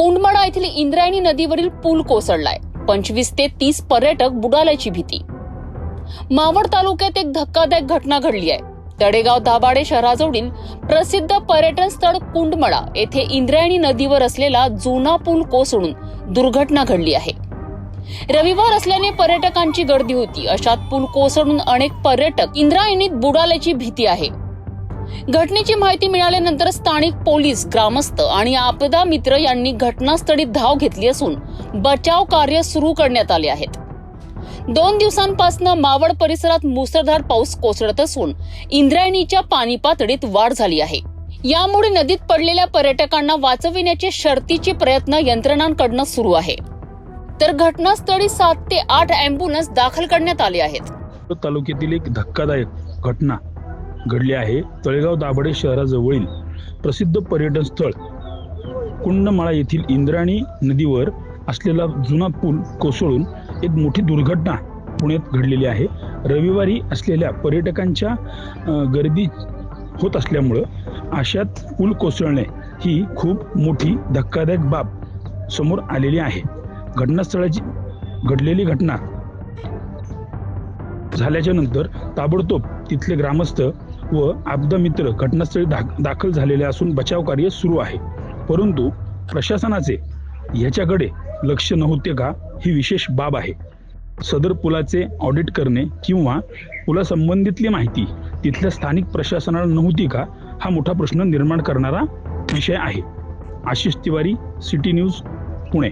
कोंडमाडा येथील इंद्रायणी नदीवरील पूल कोसळलाय. पंचवीस ते तीस पर्यटक बुडाल्याची भीती. मावळ तालुक्यात एक धक्कादायक घटना घडली आहे. तडेगाव दाभाडे शहराजवळील प्रसिद्ध पर्यटन स्थळ कुंडमळा येथे इंद्रायणी नदीवर असलेला जुना पूल कोसळून दुर्घटना घडली आहे. रविवार असल्याने पर्यटकांची गर्दी होती. अशात पूल कोसळून अनेक पर्यटक इंद्रायणीत बुडाल्याची भीती आहे. घटनेची माहिती मिळाल्यानंतर स्थानिक पोलीस ग्रामस्थ आणि आपदा मित्र यांनी घटनास्थळी धाव घेतली असून बचाव कार्य सुरू करण्यात आले आहेत. दोन दिवसांपासून मावळ परिसरात मुसळधार पाऊस कोसळत असून इंद्रायणीच्या पाणी पातळीत वाढ झाली आहे. यामुळे नदीत पडलेल्या पर्यटकांना वाचविण्याचे शर्तीचे प्रयत्न यंत्रणांकडनं सुरू आहे. तर घटनास्थळी सात ते आठ अँब्युलन्स दाखल करण्यात आले आहेत. तालुक्यातील एक धक्कादायक घटना घडली आहे. तळेगाव दाभाडे शहराजवळील प्रसिद्ध पर्यटन स्थळ कुंडमाळा येथील इंद्राणी नदीवर असलेला जुना पूल कोसळून एक मोठी दुर्घटना पुण्यात घडलेली आहे. रविवारी असलेल्या पर्यटकांच्या गर्दी होत असल्यामुळं अशात पूल कोसळणे ही खूप मोठी धक्कादायक बाब समोर आलेली आहे. घटनास्थळाची घडलेली घटना झाल्याच्यानंतर ताबडतोब तिथले ग्रामस्थ व आपदा मित्र घटनास्थळी दाखल झालेले असून बचाव कार्य सुरू आहे. परंतु प्रशासनाचे याच्याकडे लक्ष नव्हते का ही विशेष बाब आहे. सदर पुलाचे ऑडिट करणे किंवा पुलासंबंधितली माहिती तिथल्या स्थानिक प्रशासनाला नव्हती का हा मोठा प्रश्न निर्माण करणारा विषय आहे. Ashish Tiwari city news Pune.